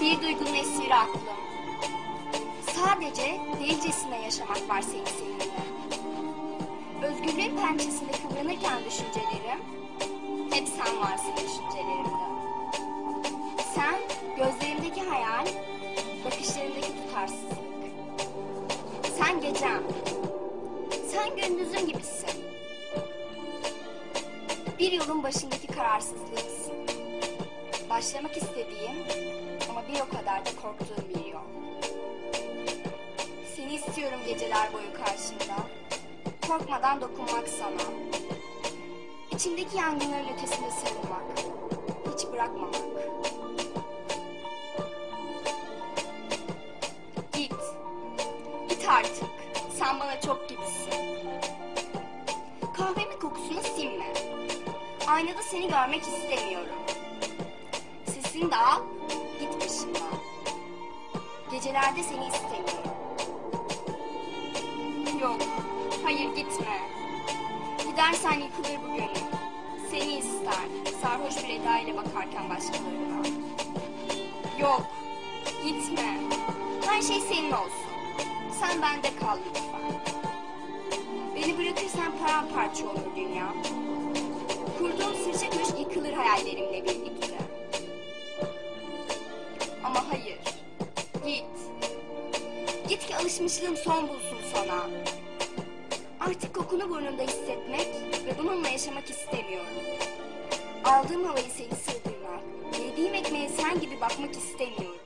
Bir duygunun esiri aklım. Sadece delicesine yaşamak var senin seninle. Özgürlüğün pençesinde kıvranırken düşüncelerim, hep sen varsın düşüncelerimde. Sen, gözlerimdeki hayal, bakışlarımdaki tutarsızlık. Sen gecem, sen gündüzüm gibisin. Bir yolun başındaki kararsızlığımsın. Başlamak istediğim ama bir o kadar da korktuğum bir yol. Seni istiyorum geceler boyu karşımda. Korkmadan dokunmak sana. İçimdeki yangınların ötesinde sarılmak. Hiç bırakmamak. Git. Git artık. Sen bana çok gibisin. Kahvemin kokusunu silme. Aynada seni görmek istemiyorum. Sesini de al, git başımdan. Gecelerde seni istemiyorum. Yok, hayır gitme. Gidersen yıkılır bu gönül. Seni ister, sarhoş bir eda ile bakarken başkalarına. Yok, gitme. Her şey senin olsun. Sen bende kal lütfen. Beni bırakırsan paramparça olur dünya. Kurduğum sırça köşk yıkılır hayallerimle birlikte. Ama hayır, git. Git ki alışmışlığım son bulsun sana. Artık kokunu burnumda hissetmek ve bununla yaşamak istemiyorum. Aldığım havayı seni sığdırmak, yediğim ekmeğe sen gibi bakmak istemiyorum.